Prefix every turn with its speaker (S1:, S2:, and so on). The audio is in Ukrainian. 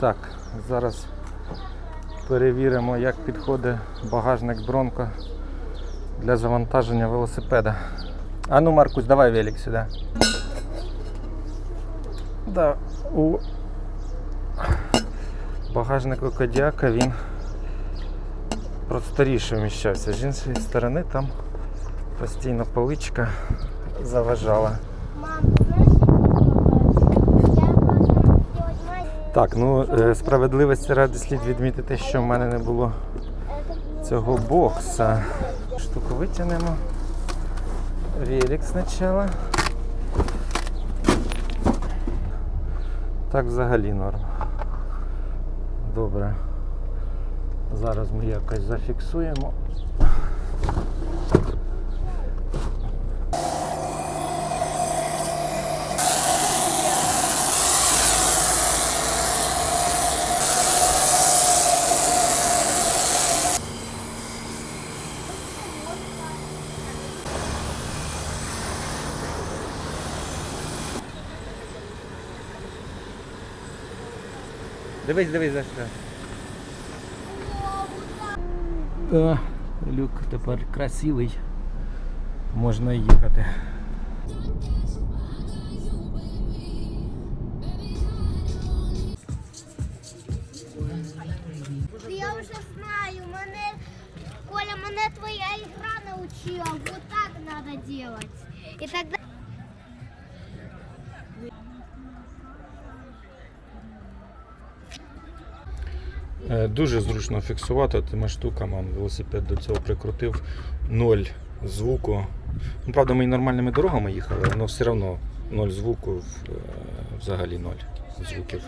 S1: Так, зараз перевіримо, як підходить багажник Бронко для завантаження велосипеда. А ну, Маркусь, давай велик сюди. Да, у багажнику Кодіака він просторіше вміщався. З іншої сторони там постійно поличка заважала. Так, ну е, справедливості ради слід відмітити, що в мене не було цього бокса. Штуку витягнемо. Велик спочатку. Так взагалі норм. Добре. Зараз ми якось зафіксуємо. Дивись, дивись за що. О, люк тепер красивий. Можна їхати.
S2: Я уже знаю, мене, Коля, мене твоя игра научила. Вот так надо делать. И тогда...
S1: Дуже зручно фіксувати тими штуками. Велосипед до цього прикрутив ноль звуку. Ну, правда, ми нормальними дорогами їхали, але все одно ноль звуку, е, взагалі ноль звуків.